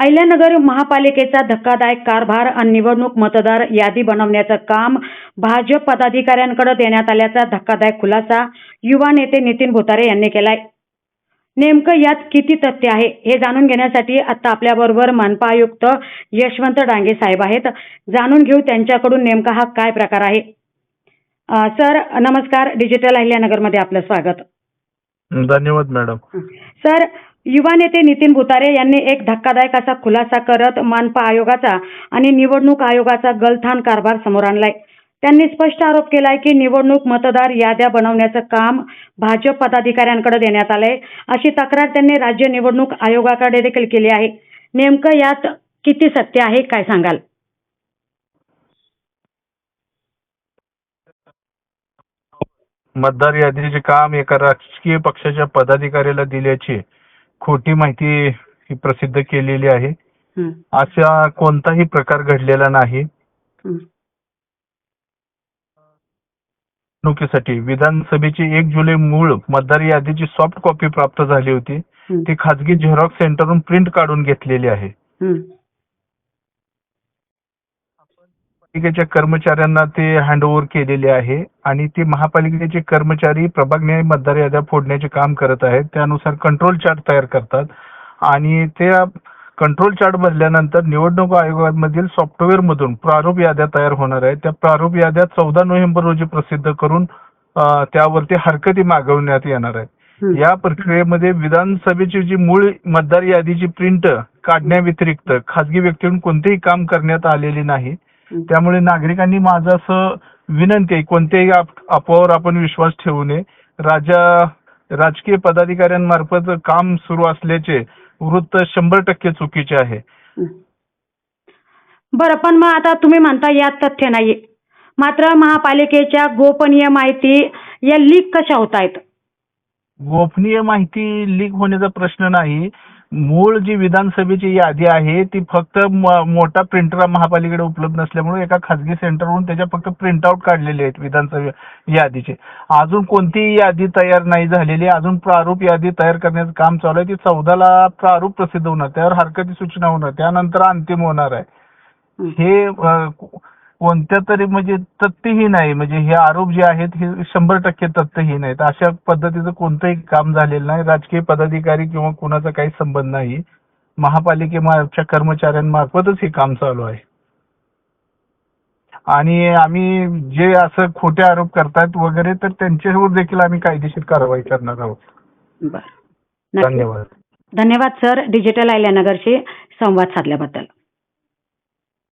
अहिल्यानगर महापालिकेचा धक्कादायक कारभार आणि निवडणूक मतदार यादी बनवण्याचं काम भाजप पदाधिकाऱ्यांकडे देण्यात आल्याचा धक्कादायक खुलासा युवा नेते नितीन भुतारे यांनी केलाय. नेमकं यात किती तथ्य आहे हे जाणून घेण्यासाठी आता आपल्याबरोबर मनपा आयुक्त यशवंत डांगे साहेब आहेत. जाणून घेऊ त्यांच्याकडून नेमका हा काय प्रकार आहे. सर नमस्कार. डिजिटल अहिल्यानगरमध्ये आपलं स्वागत. धन्यवाद मॅडम. सर युवा नेते नितीन भुतारे यांनी एक धक्कादायक असा खुलासा करत मानपा आयोगाचा आणि निवडणूक आयोगाचा गलथान कारभार समोर आणलाय. त्यांनी स्पष्ट आरोप केलाय की निवडणूक मतदार याद्या बनवण्याचं काम भाजप पदाधिकाऱ्यांकडे देण्यात आलंय अशी तक्रार त्यांनी राज्य निवडणूक आयोगाकडे देखील केली आहे. नेमकं यात किती सत्य आहे काय सांगाल? मतदार यादीचे काम एका राजकीय पक्षाच्या पदाधिकाऱ्याला दिल्याची खोटी माहिती ही प्रसिद्ध केलेली आहे. हं, असा कोणताही प्रकार घडलेला नाही. निवडणुकीसाठी विधानसभेची एक जुलै मूळ मतदार यादीची सॉफ्ट कॉपी प्राप्त झाली होती. ती खाजगी झेरॉक्स सेंटरवरून प्रिंट काढून घेतलेली आहे. हं, पालिकेच्या कर्मचाऱ्यांना ते हँडओव्हर केलेले आहे. आणि ते महापालिकेचे कर्मचारी प्रभाग न्याय मतदार याद्या फोडण्याचे काम करत आहेत. त्यानुसार कंट्रोल चार्ट तयार करतात. आणि त्या कंट्रोल चार्ट भरल्यानंतर निवडणूक आयोगामधील सॉफ्टवेअर मधून प्रारूप याद्या तयार होणार आहेत. त्या प्रारूप याद्या चौदा नोव्हेंबर रोजी प्रसिद्ध करून त्यावरती हरकती मागवण्यात येणार आहेत. या प्रक्रियेमध्ये विधानसभेची जी मूळ मतदार यादीची प्रिंट काढण्याव्यतिरिक्त खासगी व्यक्तीकडून कोणतेही काम करण्यात आलेले नाही. त्यामुळे नागरिकांनी माझं असं विनंती आहे कोणत्याही अफवावर आपण विश्वास ठेवू नये. राजा राजकीय पदाधिकाऱ्यांमार्फत काम सुरू असल्याचे वृत्त शंभर टक्के चुकीचे आहे. बरं पण मग आता तुम्ही म्हणता यात तथ्य नाहीये. मात्र महापालिकेच्या गोपनीय माहिती या लीक कशा होत आहेत? गोपनीय माहिती लीक होण्याचा प्रश्न नाही. मूळ जी विधानसभेची यादी आहे ती फक्त मोठा प्रिंटर महापालिकेकडे उपलब्ध नसल्यामुळे एका खासगी सेंटरवरून त्याच्या फक्त प्रिंटआउट काढलेले आहेत विधानसभा यादीचे. अजून कोणतीही यादी तयार नाही झालेली अजून प्रारूप यादी तयार करण्याचं काम चालू आहे. ती चौदाला प्रारूप प्रसिद्ध होणार त्यावर हरकती सूचना होणार त्यानंतर अंतिम होणार आहे. हे कोणत्या तरी म्हणजे तथ्यहीन आहे म्हणजे हे आरोप जे आहेत हे शंभर टक्के तथ्यहीन आहेत अशा पद्धतीचं कोणतंही काम झालेलं नाही. राजकीय पदाधिकारी किंवा कुणाचा काही संबंध नाही. महापालिकेच्या कर्मचाऱ्यांमार्फतच हे काम चालू आहे. आणि आम्ही जे असं खोटे आरोप करतायत वगैरे तर त्यांच्यावर देखील आम्ही कायदेशीर कारवाई करणार आहोत. धन्यवाद. धन्यवाद सर. डिजिटल आयल्यानगरशी संवाद साधल्याबद्दल.